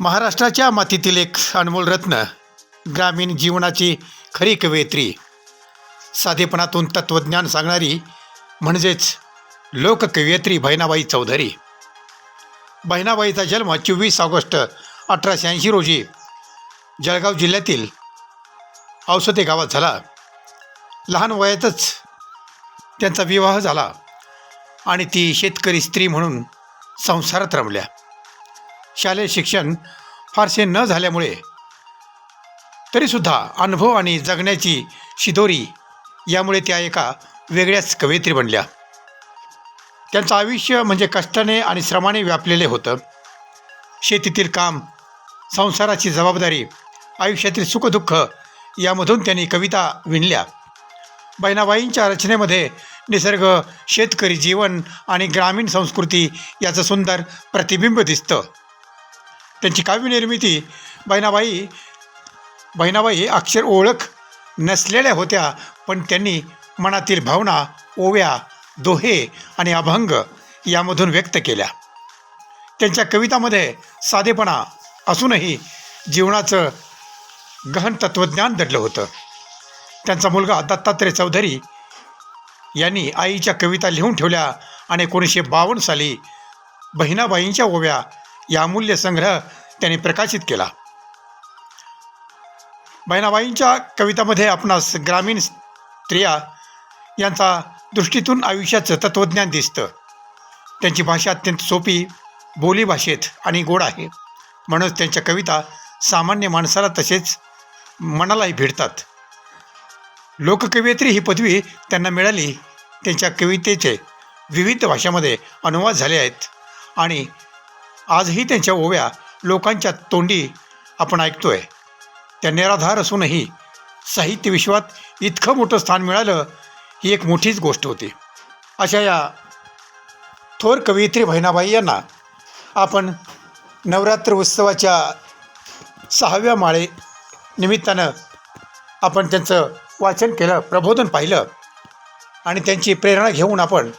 महाराष्ट्राच्या मातीतील एक अनमोल रत्न ग्रामीण जीवनाची खरी कवयित्री साधेपणातून तत्त्वज्ञान सांगणारी म्हणजेच लोककवयित्री बहिणाबाई चौधरी. बहिणाबाईचा जन्म चोवीस ऑगस्ट अठराशे ऐंशी रोजी जळगाव जिल्ह्यातील औसते गावात झाला. लहान वयातच त्यांचा विवाह झाला आणि ती शेतकरी स्त्री म्हणून संसारात रमल्या. शालेय शिक्षण फारसे न झाल्यामुळे तरीसुद्धा अनुभव आणि जगण्याची शिदोरी यामुळे त्या एका वेगळ्याच कवयित्री बनल्या. त्यांचं आयुष्य म्हणजे कष्टाने आणि श्रमाने व्यापलेले होतं. शेतीतील काम संसाराची जबाबदारी आयुष्यातील सुखदुःख यामधून त्यांनी कविता विणल्या. बहिणाबाईंच्या रचनेमध्ये निसर्ग शेतकरी जीवन आणि ग्रामीण संस्कृती याचं सुंदर प्रतिबिंब दिसतं. त्यांची काव्यनिर्मिती बहिणाबाई बहिणाबाई अक्षर ओळख नसलेल्या होत्या पण त्यांनी मनातील भावना ओव्या दोहे आणि अभंग यामधून व्यक्त केल्या. त्यांच्या कवितामध्ये साधेपणा असूनही जीवनाचं गहन तत्त्वज्ञान दडलं होतं. त्यांचा मुलगा दत्तात्रय चौधरी यांनी आईच्या कविता लिहून ठेवल्या आणि एकोणीसशे बावन्न साली बहिणाबाईंच्या ओव्या या अमूल्य संग्रह त्यांनी प्रकाशित केला. बहिणाबाईंच्या कवितामध्ये आपणास ग्रामीण स्त्रिया यांचा दृष्टीतून आयुष्याचं तत्त्वज्ञान दिसतं. त्यांची भाषा अत्यंत सोपी बोली भाषेत आणि गोड आहे. म्हणूनच त्यांच्या कविता सामान्य माणसाला तसेच मनालाही भिडतात. लोककवयित्री ही पदवी त्यांना मिळाली. त्यांच्या कवितेचे विविध भाषामध्ये अनुवाद झाले आहेत. आणि आजही त्यांच्या ओव्या लोकांच्या तोंडी आपण ऐकतोय. त्या निराधार असूनही साहित्य विश्वात इतकं मोठं स्थान मिळालं ही एक मोठीच गोष्ट होती. अशा या थोर कवयित्री बहिणाबाई यांना आपण नवरात्र उत्सवाच्या सहाव्या माळे निमित्तानं आपण त्यांचं वाचन केलं प्रबोधन पाहिलं आणि त्यांची प्रेरणा घेऊन आपण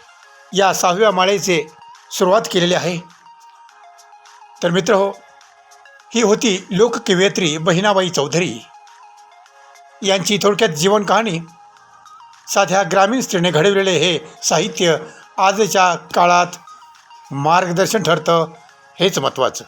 या सहाव्या माळेचे सुरुवात केलेली आहे. तर मित्र हो ही होती लोककवयित्री बहिणाबाई चौधरी. यांची थोडक्यात जीवन कहाणी. साध्या ग्रामीण स्त्रीने घडवलेले हे साहित्य आजच्या काळात मार्गदर्शन ठरतं हेच महत्त्वाचं.